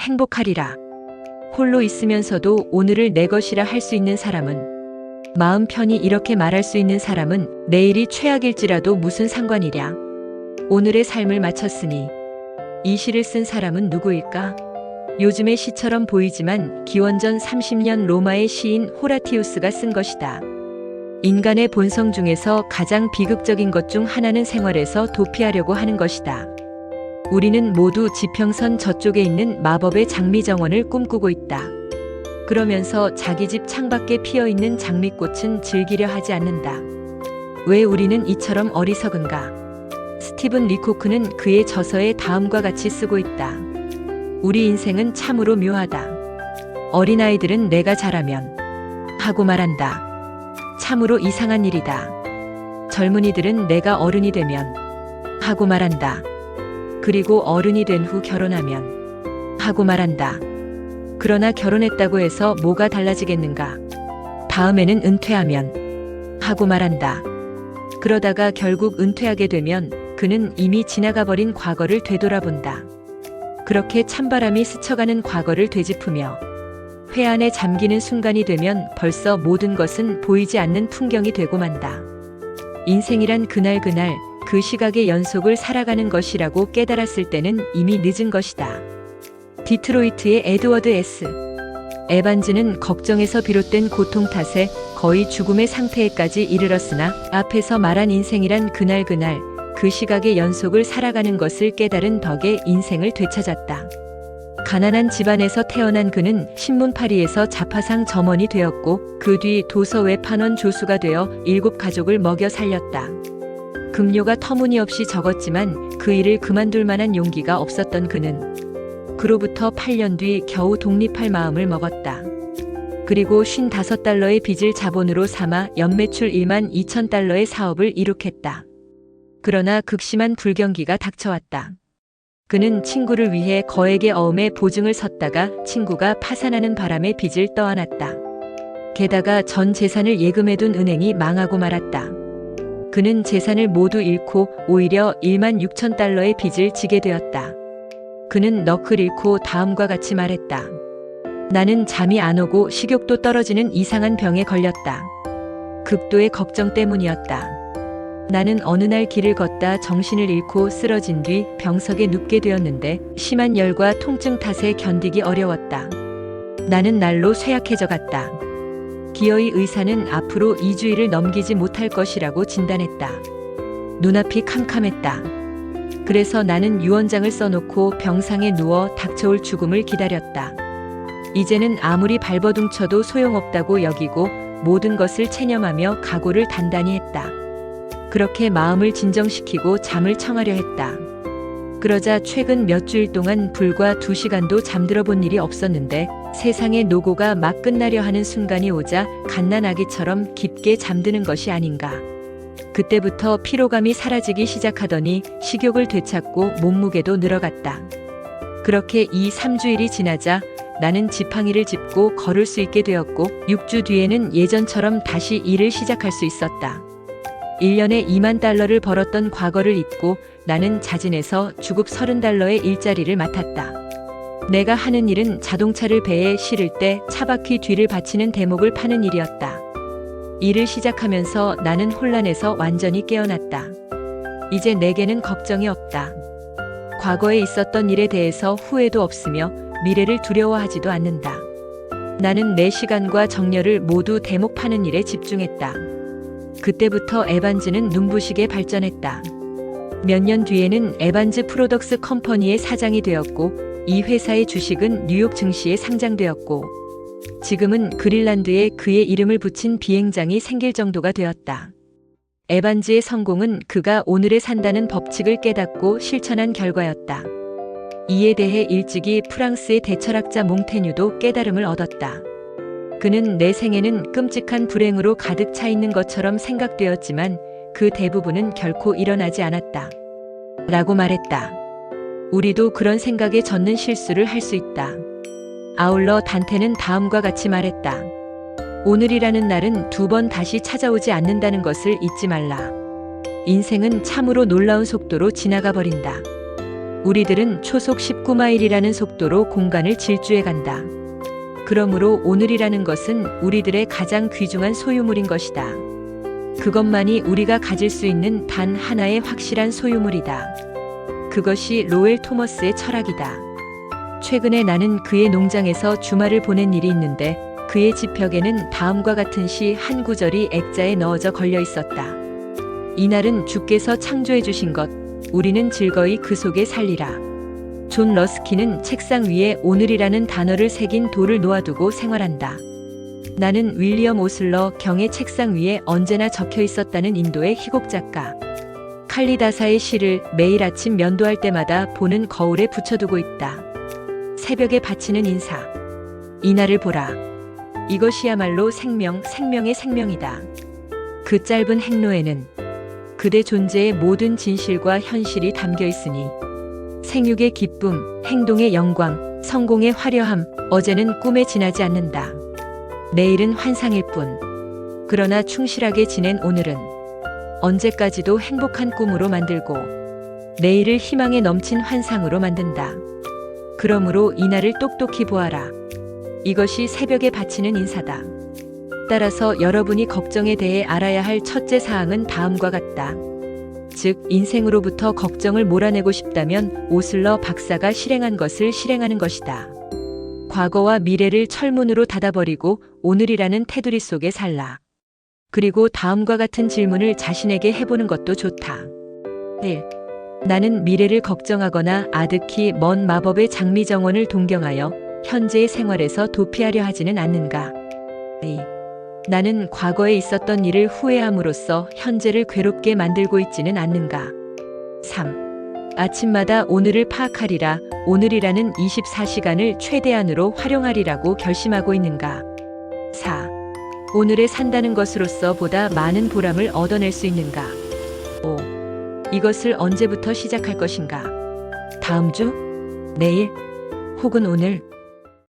행복하리라. 홀로 있으면서도 오늘을 내 것이라 할 수 있는 사람은 마음 편히 이렇게 말할 수 있는 사람은 내일이 최악일지라도 무슨 상관이랴. 오늘의 삶을 마쳤으니 이 시를 쓴 사람은 누구일까? 요즘의 시처럼 보이지만 기원전 30년 로마의 시인 호라티우스가 쓴 것이다. 인간의 본성 중에서 가장 비극적인 것 중 하나는 생활에서 도피하려고 하는 것이다. 우리는 모두 지평선 저쪽에 있는 마법의 장미 정원을 꿈꾸고 있다. 그러면서 자기 집 창밖에 피어 있는 장미꽃은 즐기려 하지 않는다. 왜 우리는 이처럼 어리석은가? 스티븐 리코크는 그의 저서에 다음과 같이 쓰고 있다. 우리 인생은 참으로 묘하다. 어린아이들은 내가 자라면 하고 말한다. 참으로 이상한 일이다. 젊은이들은 내가 어른이 되면 하고 말한다. 그리고 어른이 된 후 결혼하면 하고 말한다. 그러나 결혼했다고 해서 뭐가 달라지겠는가? 다음에는 은퇴하면 하고 말한다. 그러다가 결국 은퇴하게 되면 그는 이미 지나가 버린 과거를 되돌아본다. 그렇게 찬바람이 스쳐가는 과거를 되짚으며 회한에 잠기는 순간이 되면 벌써 모든 것은 보이지 않는 풍경이 되고 만다. 인생이란 그날 그날 그 시각의 연속을 살아가는 것이라고 깨달았을 때는 이미 늦은 것이다. 디트로이트의 에드워드 S. 에반즈는 걱정에서 비롯된 고통 탓에 거의 죽음의 상태에까지 이르렀으나 앞에서 말한 인생이란 그날 그날 그 시각의 연속을 살아가는 것을 깨달은 덕에 인생을 되찾았다. 가난한 집안에서 태어난 그는 신문파리에서 자파상 점원이 되었고 그 뒤 도서 외 판원 조수가 되어 일곱 가족을 먹여 살렸다. 급료가 터무니없이 적었지만 그 일을 그만둘 만한 용기가 없었던 그는 그로부터 8년 뒤 겨우 독립할 마음을 먹었다. 그리고 55달러의 빚을 자본으로 삼아 연매출 1만 2천 달러의 사업을 이룩했다. 그러나 극심한 불경기가 닥쳐왔다. 그는 친구를 위해 거액의 어음에 보증을 섰다가 친구가 파산하는 바람에 빚을 떠안았다. 게다가 전 재산을 예금해둔 은행이 망하고 말았다. 그는 재산을 모두 잃고 오히려 1만 6천 달러의 빚을 지게 되었다. 그는 넋을 잃고 다음과 같이 말했다. 나는 잠이 안 오고 식욕도 떨어지는 이상한 병에 걸렸다. 극도의 걱정 때문이었다. 나는 어느 날 길을 걷다 정신을 잃고 쓰러진 뒤 병석에 눕게 되었는데 심한 열과 통증 탓에 견디기 어려웠다. 나는 날로 쇠약해져 갔다. 기어이 의사는 앞으로 2주일을 넘기지 못할 것이라고 진단했다. 눈앞이 캄캄했다. 그래서 나는 유언장을 써놓고 병상에 누워 닥쳐올 죽음을 기다렸다. 이제는 아무리 발버둥 쳐도 소용없다고 여기고 모든 것을 체념하며 각오를 단단히 했다. 그렇게 마음을 진정시키고 잠을 청하려 했다. 그러자 최근 몇 주일 동안 불과 두 시간도 잠들어 본 일이 없었는데 세상의 노고가 막 끝나려 하는 순간이 오자 갓난아기처럼 깊게 잠드는 것이 아닌가. 그때부터 피로감이 사라지기 시작하더니 식욕을 되찾고 몸무게도 늘어갔다. 그렇게 이 3주일이 지나자 나는 지팡이를 짚고 걸을 수 있게 되었고 6주 뒤에는 예전처럼 다시 일을 시작할 수 있었다. 1년에 2만 달러를 벌었던 과거를 잊고 나는 자진해서 주급 30달러의 일자리를 맡았다. 내가 하는 일은 자동차를 배에 실을 때 차바퀴 뒤를 받치는 대목을 파는 일이었다. 일을 시작하면서 나는 혼란에서 완전히 깨어났다. 이제 내게는 걱정이 없다. 과거에 있었던 일에 대해서 후회도 없으며 미래를 두려워하지도 않는다. 나는 내 시간과 정열을 모두 대목 파는 일에 집중했다. 그때부터 에반즈는 눈부시게 발전했다. 몇 년 뒤에는 에반즈 프로덕스 컴퍼니의 사장이 되었고 이 회사의 주식은 뉴욕 증시에 상장되었고 지금은 그릴란드에 그의 이름을 붙인 비행장이 생길 정도가 되었다. 에반즈의 성공은 그가 오늘에 산다는 법칙을 깨닫고 실천한 결과였다. 이에 대해 일찍이 프랑스의 대철학자 몽테뉴도 깨달음을 얻었다. 그는 내 생에는 끔찍한 불행으로 가득 차 있는 것처럼 생각되었지만 그 대부분은 결코 일어나지 않았다. 라고 말했다. 우리도 그런 생각에 젖는 실수를 할 수 있다. 아울러 단테는 다음과 같이 말했다. 오늘이라는 날은 두 번 다시 찾아오지 않는다는 것을 잊지 말라. 인생은 참으로 놀라운 속도로 지나가 버린다. 우리들은 초속 19마일이라는 속도로 공간을 질주해 간다. 그러므로 오늘이라는 것은 우리들의 가장 귀중한 소유물인 것이다. 그것만이 우리가 가질 수 있는 단 하나의 확실한 소유물이다. 그것이 로엘 토머스의 철학이다. 최근에 나는 그의 농장에서 주말을 보낸 일이 있는데 그의 지벽에는 다음과 같은 시 한 구절이 액자에 넣어져 걸려 있었다. 이날은 주께서 창조해 주신 것, 우리는 즐거이 그 속에 살리라. 존 러스키는 책상 위에 오늘이라는 단어를 새긴 돌을 놓아두고 생활한다. 나는 윌리엄 오슬러 경의 책상 위에 언제나 적혀 있었다는 인도의 희곡 작가. 칼리다사의 시를 매일 아침 면도할 때마다 보는 거울에 붙여두고 있다. 새벽에 바치는 인사. 이날을 보라. 이것이야말로 생명, 생명의 생명이다. 그 짧은 행로에는 그대 존재의 모든 진실과 현실이 담겨 있으니 생육의 기쁨, 행동의 영광, 성공의 화려함, 어제는 꿈에 지나지 않는다. 내일은 환상일 뿐. 그러나 충실하게 지낸 오늘은 언제까지도 행복한 꿈으로 만들고 내일을 희망에 넘친 환상으로 만든다. 그러므로 이날을 똑똑히 보아라. 이것이 새벽에 바치는 인사다. 따라서 여러분이 걱정에 대해 알아야 할 첫째 사항은 다음과 같다. 즉, 인생으로부터 걱정을 몰아내고 싶다면 오슬러 박사가 실행한 것을 실행하는 것이다. 과거와 미래를 철문으로 닫아버리고 오늘이라는 테두리 속에 살라. 그리고 다음과 같은 질문을 자신에게 해보는 것도 좋다. 1. 나는 미래를 걱정하거나 아득히 먼 마법의 장미 정원을 동경하여 현재의 생활에서 도피하려 하지는 않는가. 2. 나는 과거에 있었던 일을 후회함으로써 현재를 괴롭게 만들고 있지는 않는가. 3. 아침마다 오늘을 파악하리라, 오늘이라는 24시간을 최대한으로 활용하리라고 결심하고 있는가. 4. 오늘에 산다는 것으로서 보다 많은 보람을 얻어낼 수 있는가. 5. 이것을 언제부터 시작할 것인가. 다음 주? 내일? 혹은 오늘?